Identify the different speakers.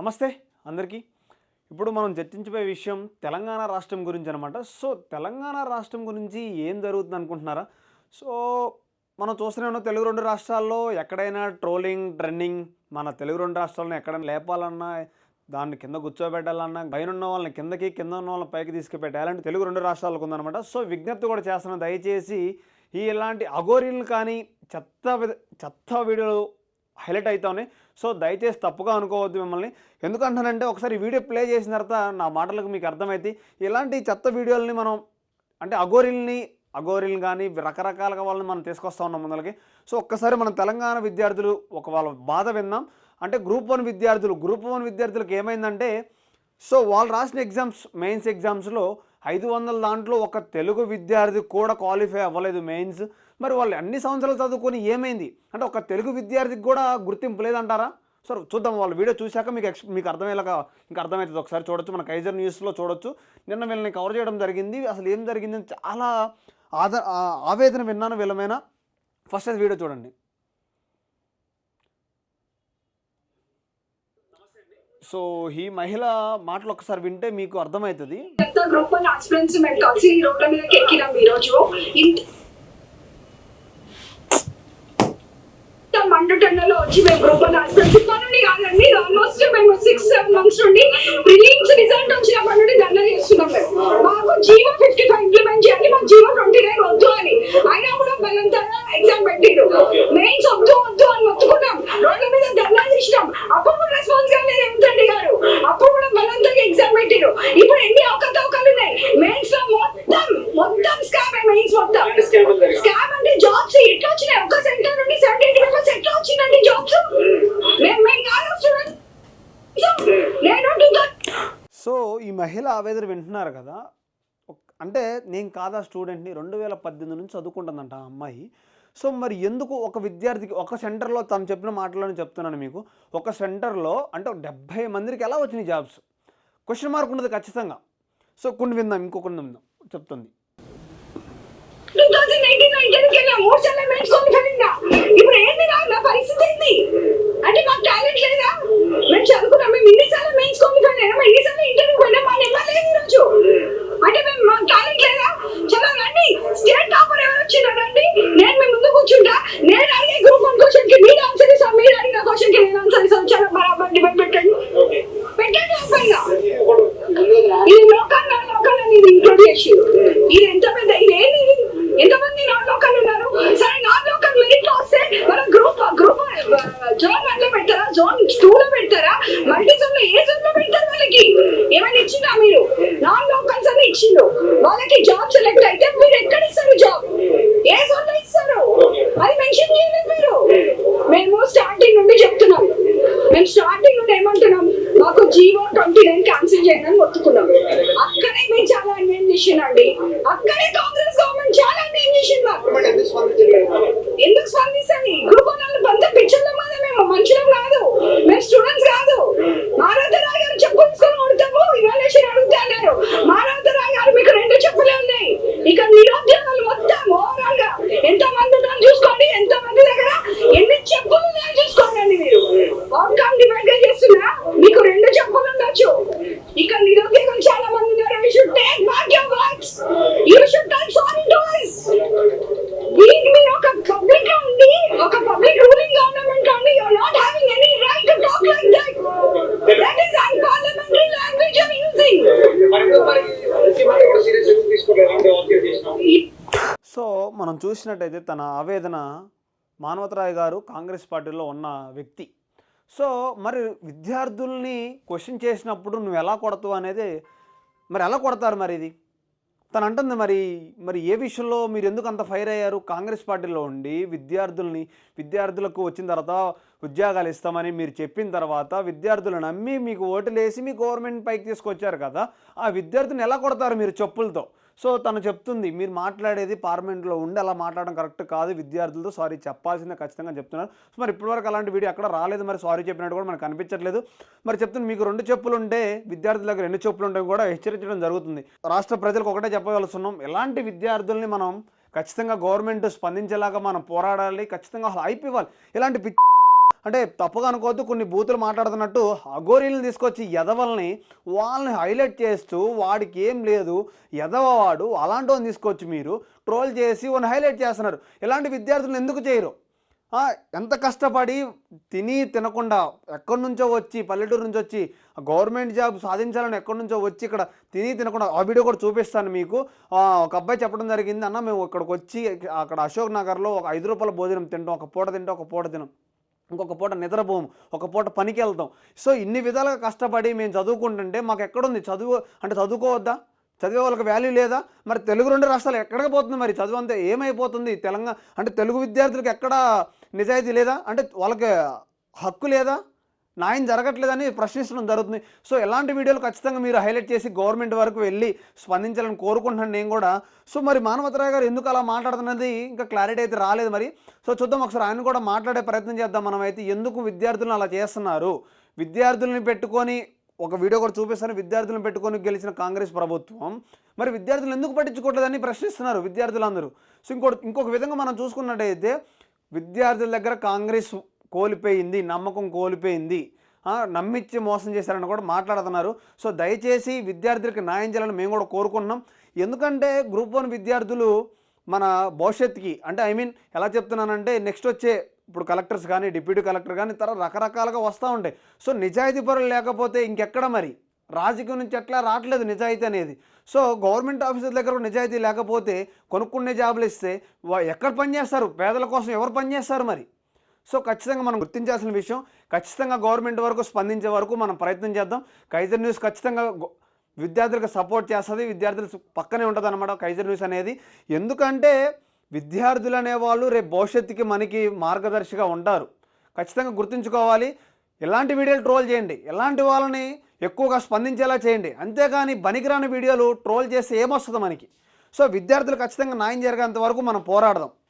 Speaker 1: నమస్తే అందరికీ. ఇప్పుడు మనం చర్చించబోయే విషయం తెలంగాణ రాష్ట్రం గురించి అనమాట సో తెలంగాణ రాష్ట్రం గురించి ఏం జరుగుతుంది అనుకుంటున్నారా సో మనం చూస్తూనే తెలుగు రెండు రాష్ట్రాల్లో ఎక్కడైనా ట్రోలింగ్ ట్రెండింగ్ మన తెలుగు రెండు రాష్ట్రాలను ఎక్కడైనా లేపాలన్నా దాన్ని కింద కూర్చోబెట్టాలన్నా పైన ఉన్న వాళ్ళని కిందకి కింద ఉన్న వాళ్ళని పైకి తీసుకుపెట్టాలంటే తెలుగు రెండు రాష్ట్రాలకు ఉందన్నమాట. సో విజ్ఞప్తి కూడా చేస్తున్నాను దయచేసి ఈ ఇలాంటి అఘోరీలు కానీ చెత్త విధ- చెత్త వీడియోలు హైలైట్ అవుతా ఉన్నాయి. సో దయచేసి తప్పుగా అనుకోవద్దు మిమ్మల్ని. ఎందుకంటానంటే ఒకసారి వీడియో ప్లే చేసిన తర్వాత నా మాటలకు మీకు అర్థమైతే ఇలాంటి చెత్త వీడియోలని మనం అంటే అఘోరిల్ని అఘోరిల్ని కానీ రకరకాలుగా వాళ్ళని మనం తీసుకొస్తా ఉన్నాం ముందలకి. సో ఒక్కసారి మన తెలంగాణ విద్యార్థులు ఒక వాళ్ళ బాధ విన్నాం అంటే గ్రూప్ వన్ విద్యార్థులు గ్రూప్ వన్ విద్యార్థులకు ఏమైందంటే సో వాళ్ళు రాసిన ఎగ్జామ్స్ మెయిన్స్ ఎగ్జామ్స్లో ఐదు వందల దాంట్లో ఒక తెలుగు విద్యార్థి కూడా క్వాలిఫై అవ్వలేదు మెయిన్స్. మరి వాళ్ళు అన్ని సంవత్సరాలు చదువుకొని ఏమైంది? అంటే ఒక తెలుగు విద్యార్థికి కూడా గుర్తింపు లేదంటారా? సరే చూద్దాం వాళ్ళు వీడియో చూశాక మీకు ఎక్స్ మీకు అర్థమయ్యేలాగా ఇంకా అర్థమవుతుంది. ఒకసారి చూడొచ్చు. మన కైజర్ న్యూస్లో చూడొచ్చు. నిన్న వీళ్ళని కవర్ చేయడం జరిగింది. అసలు ఏం జరిగింది చాలా ఆద ఆవేదన విన్నాను వీళ్ళమైన ఫస్ట్ అది వీడియో చూడండి. సో ఈ మహిళ మాటలు ఒకసారి వింటే మీకు అర్థమవుతుంది.
Speaker 2: గ్రూప్ రోడ్ల ఇంత మండుటెండలో వచ్చి మేము గ్రూప్ వన్ ఆస్పిరెంట్స్ ఇప్పటి నుండి కాదండి ఆల్మోస్ట్ మేము సిక్స్ సెవెన్ మంత్స్ నుండి ప్రిలిమ్స్ రిజల్ట్ వచ్చినప్పటి నుండి దండ చేస్తున్నాం మేము. మాకు జీవో ఫిఫ్టీ ఫైవ్ ఇంప్లిమెంట్ చేయాలి మాకు జీవో ట్వంటీ నైన్ వద్దు అని. అయినా కూడా బలంతగా ఎగ్జామ్ పెట్టిరు. మెయిన్స్ వద్దు వద్దు అని మొత్తుకున్నాం. రోడ్ల మీద ధర్నా చేసినాం. అప్పుడు కూడా రెస్పాన్స్ కాలేదు ఏమిటండి గారు. అప్పుడు కూడా బలంతగా ఎగ్జామ్ పెట్టిరు. ఇప్పుడు ఎన్ని అవకతవకలు ఉన్నాయి? మెయిన్స్లో మొత్తం మొత్తం స్కామ్ మెయిన్స్ మొత్తం. స్కామ్ అంటే జాబ్స్ ఎట్లా వచ్చినాయి? ఒక మెంబర్స్ ఎట్లా వచ్చిందండి జాబ్స్ మేము మేము కాదు స్టూడెంట్ నేను
Speaker 1: సో ఈ మహిళ ఆవేదన వింటున్నారు కదా. అంటే నేను కాదా స్టూడెంట్ని రెండు వేల పద్దెనిమిది నుంచి చదువుకుంటుందంట ఆ అమ్మాయి. సో మరి ఎందుకు ఒక విద్యార్థికి ఒక సెంటర్లో తను చెప్పిన మాటలను చెప్తున్నాను మీకు. ఒక సెంటర్లో అంటే డెబ్భై మందికి ఎలా వచ్చినాయి జాబ్స్ క్వశ్చన్ మార్క్ ఉన్నది ఖచ్చితంగా. సో కొన్ని విందాం ఇంకో కొన్ని విందాం. చెప్తుంది.
Speaker 2: మూడు ఇప్పుడు ఏంది నా నా పరిస్థితి ఏంటి అంటే మాకు టాలెంట్ లేదా? మేము చదువుకున్నాం మేము ఇన్నిసార్లు మెయిన్స్ క్వాలిఫై అయినా ఎన్నిసార్లు ఇంటర్వ్యూకి పోయినా మా నెంబర్ లేదు ఈరోజు. అంటే మేము మాకు టాలెంట్ లేదా? చలో రండి. స్టేట్ టాపర్ ఎవరు వచ్చినా రండి. నేను మీ ముందు కూర్చుంటా. నేను అడిగే గ్రూప్ వన్ క్వశ్చన్ మీరు ఆన్సర్ ఇస్తాం. మీరు అడిగిన క్వశ్చన్కి నేను ఆన్సర్ ఇస్తాం. చలో బరాబర్ డిబేట్ పెట్టండి పెట్టండి ఓపెన్గా ఇది లోకల్ నా లోకల్ అని ఇది ఇంక్లూడ్ చేసి ఇది ఎంత పెద్ద ఇది ఏంది ఇది? ఎంతమంది నాన్ లోకల్ ఉన్నారు సరే నాన్ లోకల్ మెరిట్లో వస్తే మన గ్రూప్ గ్రూప్ జోన్ వన్లో పెడతారా జోన్ టూ లో పెడతారా మల్టీ జోన్లో ఏ జోన్లో పెడతారు వాళ్ళకి? ఏమైనా ఇచ్చిందా మీరు? నాన్ లోకల్స్ అని ఇచ్చిండు వాళ్ళకి జాబ్ సెలెక్ట్ అయితే మీరు ఎక్కడ ఇస్తారు జాబ్ ఏ జోన్లో ఇస్తారు అది మెన్షన్ చేయలేదు మీరు మేము స్టార్టింగ్ నుండి చెప్తున్నాం మేము స్టార్టింగ్ నుండి ఏమంటున్నాం మాకు జీవో ట్వంటీ నైన్ క్యాన్సిల్ చేయడం మొత్తుకున్నాం అక్కడే మేము చాలా అన్యాయం చేసిందండి అక్కడే కాంగ్రెస్ గవర్నమెంట్ చాలా అన్యాయం చేసింది మాకు ఎందుకు స్పందిస్తుంది గ్రూప్ వాళ్ళు బంద పిచ్చర్లో మాదే మేము మనుషులం కాదు మేము స్టూడెంట్స్ కాదు మారాధరాయ్ గారు చెప్పు తీసుకొని కొడతాము ఇవాల్యూషన్ అడుగుతా అన్నారు మారాధరాయ్ గారు మీకు రెండు చెప్పులే ఉన్నాయి ఇక నిరుద్యోగాలు మొత్తం ఓవరాల్గా ఎంత మంది ఉన్నారు చూసుకోండి ఎంత మంది దగ్గర ఎన్ని చెప్పులు ఉన్నాయో చూసుకోండి మీరు అవుట్కమ్ డివైడ్గా చేస్తున్నా మీకు రెండు చెప్పులు ఉండొచ్చు ఇక నిరుద్యోగులు చాలా మంది ఉన్నారు you should take back your words you should tell sorry to us దీనికి మీరు ఒక పబ్లిక్లో ఉండి ఒక పబ్లిక్ రూలింగ్ గవర్నమెంట్లో ఉండి you're not having any right to talk like that that is unparliamentary language are using
Speaker 1: so మనం చూసినట్టయితే తన ఆవేదన మానవతరాయ్ గారు కాంగ్రెస్ పార్టీలో ఉన్న వ్యక్తి. సో మరి విద్యార్థుల్ని క్వశ్చన్ చేసినప్పుడు నువ్వు ఎలా కొడతావు అనేది మరి ఎలా కొడతారు మరి ఇది? తను అంటుంది మరి మరి ఏ విషయంలో మీరు ఎందుకు అంత ఫైర్ అయ్యారు? కాంగ్రెస్ పార్టీలో ఉండి విద్యార్థుల్ని విద్యార్థులకు వచ్చిన తర్వాత ఉద్యోగాలు ఇస్తామని మీరు చెప్పిన తర్వాత విద్యార్థులు నమ్మి మీకు ఓటులు వేసి మీ గవర్నమెంట్ పైకి తీసుకొచ్చారు కదా ఆ విద్యార్థిని ఎలా కొడతారు మీరు చెప్పులతో? సో తను చెప్తుంది మీరు మాట్లాడేది పార్లమెంట్లో ఉండి అలా మాట్లాడడం కరెక్ట్ కాదు. విద్యార్థులతో సారీ చెప్పాల్సిందే ఖచ్చితంగా చెప్తున్నారు. సో మరి ఇప్పటివరకు అలాంటి వీడియో అక్కడ రాలేదు. మరి సారీ చెప్పినట్టు కూడా మనకు కనిపించట్లేదు. మరి చెప్తుంది మీకు రెండు చెప్పులు ఉంటే విద్యార్థుల దగ్గర రెండు చెప్పులు ఉంటే కూడా హెచ్చరించడం జరుగుతుంది. రాష్ట్ర ప్రజలకు ఒకటే చెప్పగలుగుతున్నాం ఎలాంటి విద్యార్థుల్ని మనం ఖచ్చితంగా గవర్నమెంట్ స్పందించేలాగా మనం పోరాడాలి ఖచ్చితంగా అసలు అయిపోవాలి ఇలాంటి పిచ్చి అంటే తప్పుగా అనుకోవద్దు కొన్ని బూతులు మాట్లాడుతున్నట్టు అఘోరీలను తీసుకొచ్చి ఎదవల్ని వాళ్ళని హైలైట్ చేస్తూ వాడికి ఏం లేదు ఎదవవాడు అలాంటి వాళ్ళని తీసుకొచ్చి మీరు ట్రోల్ చేసి వాళ్ళని హైలైట్ చేస్తున్నారు. ఇలాంటి విద్యార్థులను ఎందుకు చేయరు? ఎంత కష్టపడి తిని తినకుండా ఎక్కడి నుంచో వచ్చి పల్లెటూరు నుంచి వచ్చి గవర్నమెంట్ జాబ్ సాధించాలని ఎక్కడి నుంచో వచ్చి ఇక్కడ తిని తినకుండా ఆ వీడియో కూడా చూపిస్తాను మీకు. ఒక అబ్బాయి చెప్పడం జరిగింది అన్న మేము ఇక్కడికి వచ్చి అక్కడ అశోక్ నగర్లో ఒక ఐదు రూపాయల భోజనం తింటాం ఒక పూట తింటాం ఒక పూట తినం. ఇంకొక పూట నిద్రపోము ఒక పూట పనికి వెళ్తాం సో ఇన్ని విధాలుగా కష్టపడి మేము చదువుకుంటుంటే మాకు ఎక్కడుంది? చదువు అంటే చదువుకోవద్దా? చదివే వాళ్ళకి వాల్యూ లేదా? మరి తెలుగు రెండు రాష్ట్రాలు ఎక్కడికి పోతుంది మరి? చదువు అంతా ఏమైపోతుంది? తెలంగాణ అంటే తెలుగు విద్యార్థులకు ఎక్కడ నిజాయితీ లేదా? అంటే వాళ్ళకి హక్కు లేదా? న్యాయం జరగట్లేదని ప్రశ్నించడం జరుగుతుంది. సో ఎలాంటి వీడియోలు ఖచ్చితంగా మీరు హైలైట్ చేసి గవర్నమెంట్ వరకు వెళ్ళి స్పందించాలని కోరుకుంటున్నాను నేను కూడా. సో మరి మానవతరాయ్ గారు ఎందుకు అలా మాట్లాడుతున్నది? ఇంకా క్లారిటీ అయితే రాలేదు మరి. సో చూద్దాం ఒకసారి ఆయన కూడా మాట్లాడే ప్రయత్నం చేద్దాం మనం అయితే ఎందుకు విద్యార్థులను అలా చేస్తున్నారు? విద్యార్థుల్ని పెట్టుకొని ఒక వీడియో కూడా చూపిస్తాను. విద్యార్థులను పెట్టుకొని గెలిచిన కాంగ్రెస్ ప్రభుత్వం. మరి విద్యార్థులు ఎందుకు పట్టించుకోవట్లేదని ప్రశ్నిస్తున్నారు విద్యార్థులందరూ. సో ఇంకో ఇంకొక విధంగా మనం చూసుకున్నట్టయితే విద్యార్థుల దగ్గర కాంగ్రెస్ కోల్పోయింది నమ్మకం కోల్పోయింది. నమ్మించి మోసం చేశారని కూడా మాట్లాడుతున్నారు. సో దయచేసి విద్యార్థులకు న్యాయం చేయాలని మేము కూడా కోరుకుంటున్నాం. ఎందుకంటే గ్రూప్ వన్ విద్యార్థులు మన భవిష్యత్తుకి అంటే ఐ మీన్ ఎలా చెప్తున్నానంటే నెక్స్ట్ వచ్చే ఇప్పుడు కలెక్టర్స్ కానీ డిప్యూటీ కలెక్టర్ కానీ తర్వాత రకరకాలుగా వస్తూ ఉంటాయి. సో నిజాయితీ పరులు లేకపోతే ఇంకెక్కడ మరి? రాజకీయం నుంచి ఎట్లా రావట్లేదు నిజాయితీ అనేది. సో గవర్నమెంట్ ఆఫీసర్ దగ్గర నిజాయితీ లేకపోతే కొనుక్కునే జాబులు ఇస్తే ఎక్కడ పనిచేస్తారు పేదల కోసం ఎవరు పనిచేస్తారు మరి? సో ఖచ్చితంగా మనం గుర్తించాల్సిన విషయం ఖచ్చితంగా గవర్నమెంట్ వరకు స్పందించే వరకు మనం ప్రయత్నం చేద్దాం. కైజర్ న్యూస్ ఖచ్చితంగా విద్యార్థులకు సపోర్ట్ చేస్తుంది విద్యార్థులు పక్కనే ఉంటుంది అనమాట కైజర్ న్యూస్ అనేది. ఎందుకంటే విద్యార్థులు అనేవాళ్ళు రేపు భవిష్యత్తుకి మనకి మార్గదర్శిగా ఉంటారు. ఖచ్చితంగా గుర్తుంచుకోవాలి. ఎలాంటి వీడియోలు ట్రోల్ చేయండి. ఎలాంటి వాళ్ళని ఎక్కువగా స్పందించేలా చేయండి. అంతేగాని బనికిరాని వీడియోలు ట్రోల్ చేస్తే ఏమొస్తుంది మనకి? సో విద్యార్థులు ఖచ్చితంగా న్యాయం జరిగేంత వరకు మనం పోరాడదాం.